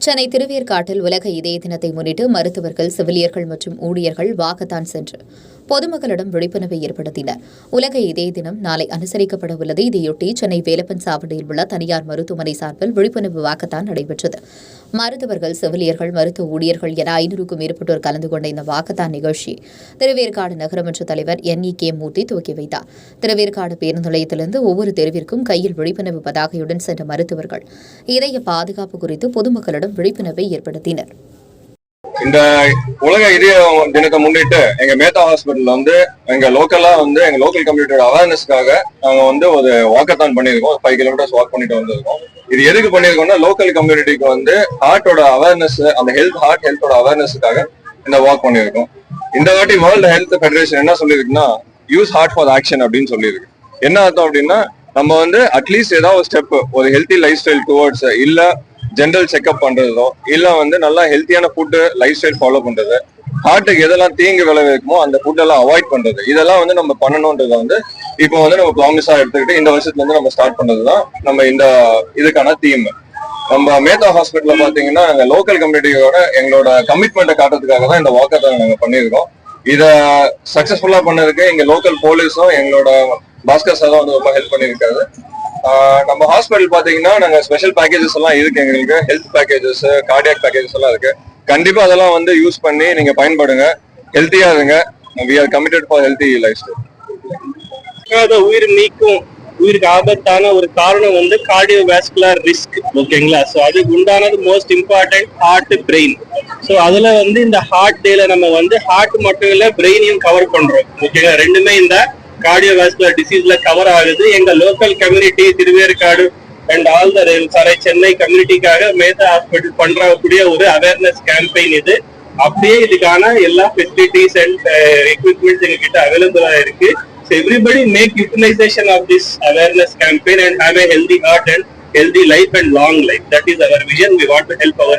சென்னை திருவேற்காட்டில் உலக இதய தினத்தை முன்னிட்டு மருத்துவர்கள் செவிலியர்கள் மற்றும் ஊழியர்கள் வாக்கத்தான் சென்று பொதுமக்களிடம் விழிப்புணர்வை ஏற்படுத்தினர். உலக இதய தினம் நாளை அனுசரிக்கப்பட உள்ளது இதையொட்டி சென்னை வேலப்பன் சாவடியில் உள்ள தனியார் மருத்துவமனை சார்பில் விழிப்புணர்வு வாக்கத்தான் நடைபெற்றது. மருத்துவர்கள் செவிலியர்கள் மருத்துவ ஊழியர்கள் என ஐநூறுக்கும் மேற்பட்டோர் கலந்து கொண்ட இந்த வாக்கத்தான் நிகழ்ச்சி திருவேற்காடு நகரமன்ற தலைவர் என். இ. கே. மூர்த்தி துவக்கி வைத்தார். திருவேற்காடு பேருந்து நிலையத்திலிருந்து ஒவ்வொரு தெருவிற்கும் கையில் விழிப்புணர்வு பதாகையுடன் சென்ற மருத்துவர்கள் இதய பாதுகாப்பு குறித்து பொதுமக்களிடம் விழிப்புணர்வை ஏற்படுத்தினர். இந்த உலக இதய தினத்தை முன்னிட்டு எங்க மேத்தா ஹாஸ்பிட்டல்ல வந்து எங்க லோக்கலா வந்து எங்க லோக்கல் கம்யூனிட்டியோட அவேர்னஸ்க்காக நாங்க வந்து ஒரு வாக்கத்தான் பண்ணியிருக்கோம். ஃபைவ் கிலோமீட்டர்ஸ் வாக் பண்ணிட்டு வந்திருக்கோம். இது எதுக்கு பண்ணியிருக்கோம்னா லோக்கல் கம்யூனிட்டிக்கு வந்து ஹார்ட்டோட அவேர்னஸ் அந்த ஹெல்த் ஹார்ட் ஹெல்த்தோட அவேர்னஸ்க்காக இந்த வாக் பண்ணியிருக்கோம். இந்த வாட்டி வேர்ல்டு ஹெல்த் ஃபெடரேஷன் என்ன சொல்லியிருக்குன்னா யூஸ் ஹார்ட் ஃபார் ஆக்ஷன் அப்படின்னு சொல்லியிருக்கு. என்ன அர்த்தம் அப்படின்னா நம்ம வந்து அட்லீஸ்ட் ஏதாவது ஒரு ஸ்டெப் ஒரு ஹெல்த்தி லைஃப் ஸ்டைல் டுவர்ட்ஸ் இல்ல ஜென்ரல் செக்அப் பண்றதோ இல்ல வந்து நல்லா ஹெல்த்தியான ஃபுட்டு லைஃப் ஸ்டைல் ஃபாலோ பண்றது ஹார்ட்டுக்கு எதெல்லாம் தீங்கு விளைவிக்குமோ அந்த ஃபுட்டெல்லாம் அவாய்ட் பண்றது இதெல்லாம் வந்து நம்ம பண்ணணும்ன்றத வந்து இப்போ வந்து நம்ம ப்ராமிஸா எடுத்துக்கிட்டு இந்த வருஷத்துல இருந்து நம்ம ஸ்டார்ட் பண்றதுதான் நம்ம இந்த இதுக்கான தீம் நம்ம மேதா ஹாஸ்பிட்டல்ல பாத்தீங்கன்னா எங்க லோக்கல் கம்யூனிட்டியோட எங்களோட கமிட்மெண்ட்டை காட்டுறதுக்காக தான் இந்த வாக்கத்தை நாங்க பண்ணியிருக்கோம். இத சக்சஸ்ஃபுல்லா பண்ணதுக்கு எங்க லோக்கல் போலீஸும் எங்களோட பாஸ்கர் சார் வந்து ரொம்ப ஹெல்ப் பண்ணியிருக்காரு. நம்ம ஹாஸ்பிட்டல் பாத்தீங்கன்னா நாங்க ஸ்பெஷல் பேக்கேஜஸ் எல்லாம் இருக்கு எங்களுக்கு. ஹெல்த் பேக்கேஜஸ் கார்டியாக் பேக்கேஜஸ் எல்லாம் இருக்கு. கண்டிப்பா அதெல்லாம் வந்து யூஸ் பண்ணி நீங்க பயன்படுங்க. ஹெல்த்தியா இருங்க. We are committed for healthy life style உயிர் நீக்கும் உயிருக்கு ஆபத்தான ஒரு காரணம் வந்து கார்டியோ வேஸ்குலர் ரிஸ்க் ஓகேங்களா ஸோ அதுக்கு உண்டானது most important heart brain so அதுல வந்து இந்த ஹார்ட் டேல நம்ம வந்து ஹார்ட் மட்டும் இல்லை பிரெயினையும் கவர் பண்றோம் ஓகேங்களா ரெண்டுமே இந்த கார்டியோவாஸ்குலர் டிசீஸ்ல கவர் ஆகுது எங்க local community Thiruverkadu and all the sorry Chennai கம்யூனிட்டிக்காக Mehta hospital பண்றக்கூடிய ஒரு அவேர்னஸ் கேம்பெயின் இது அப்படியே இதுக்கான எல்லா ஃபெசிலிட்டிஸ் அண்ட் எக்யூப்மெண்ட்ஸ் எங்ககிட்ட அவைலபிளா இருக்கு So everybody make utilization of this awareness campaign and have healthy heart and healthy life and long life that is our our vision. We want to help our.